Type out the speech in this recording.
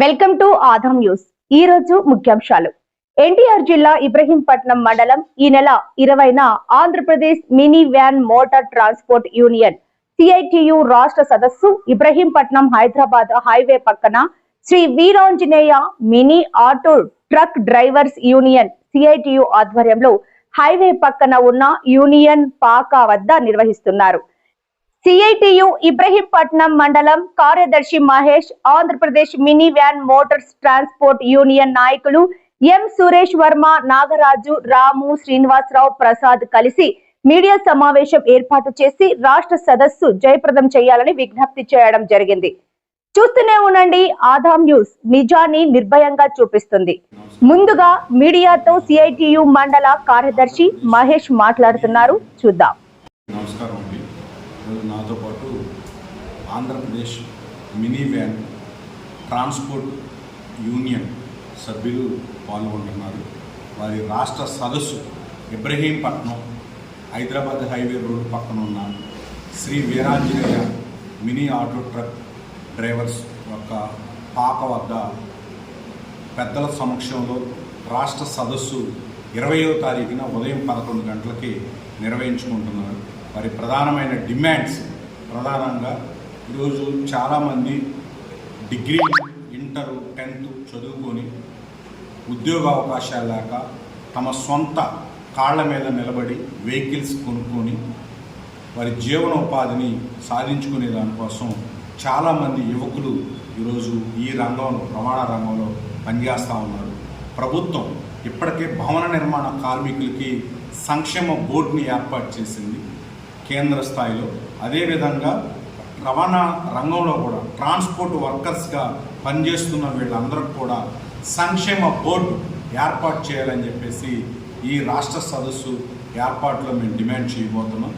Welcome to ఆధం news. ఈ రోజు ముఖ్యాంశాలు. ఎన్టీఆర్ జిల్లా ఇబ్రహీంపట్నం మండలం ఈ నెల ఇరవైన Andhra Pradesh mini van motor transport union CITU రాష్ట్ర సదస్సు ఇబ్రహీంపట్నం హైదరాబాద్ హైవే పక్కన Shri Veeranjaneya mini auto truck drivers union CITU ఆధ్వర్యంలో హైవే పక్కన ఉన్న యూనియన్ పాకా వద్ద నిర్వహిస్తున్నారు. సిఐటియు ఇబ్రహీంపట్నం మండలం కార్యదర్శి Mahesh Andhra Pradesh mini van motors transport union నాయకులు ఎం సురేష్ వర్మ నాగరాజు రాము శ్రీనివాసరావు ప్రసాద్ కలిసి మీడియా సమావేశం ఏర్పాటు చేసి రాష్ట్ర సదస్సు జయప్రదం చేయాలని విజ్ఞప్తి చేయడం జరిగింది. చూస్తూనే ఉండండి ఆదాం న్యూస్ నిజాన్ని నిర్భయంగా చూపిస్తుంది. ముందుగా మీడియాతో సిఐటియు మండల కార్యదర్శి మహేష్ మాట్లాడుతున్నారు. చూద్దాం. Andhra Pradesh mini van transport union సభ్యులు పాల్గొంటున్నారు. వారి రాష్ట్ర సదస్సు ఇబ్రహీంపట్నం హైదరాబాద్ హైవే రోడ్ పక్కన ఉన్న Shri Veeranjaneya mini auto truck drivers యొక్క పాక వద్ద పెద్దల సమక్షంలో రాష్ట్ర సదస్సు ఇరవయో తారీఖున ఉదయం పదకొండు గంటలకి నిర్వహించుకుంటున్నారు. వారి ప్రధానమైన డిమాండ్స్ ప్రధానంగా ఈరోజు చాలామంది డిగ్రీ ఇంటరు టెన్త్ చదువుకొని ఉద్యోగ అవకాశాలు లేక తమ సొంత కాళ్ళ మీద నిలబడి వెహికల్స్ కొనుక్కొని వారి జీవనోపాధిని సాధించుకునే దానికోసం చాలామంది యువకులు ఈరోజు ఈ రంగంలో రవాణా రంగంలో పనిచేస్తూ ఉన్నారు. ప్రభుత్వం ఇప్పటికే భవన నిర్మాణ కార్మికులకి సంక్షేమ బోర్డుని ఏర్పాటు చేసింది. కేంద్ర స్థాయిలో అదేవిధంగా రవాణా రంగంలో కూడా ట్రాన్స్పోర్ట్ వర్కర్స్గా పనిచేస్తున్న వీళ్ళందరూ కూడా సంక్షేమ బోర్డు ఏర్పాటు చేయాలని చెప్పేసి ఈ రాష్ట్ర సదస్సు ఏర్పాట్లో మేము డిమాండ్ చేయబోతున్నాం.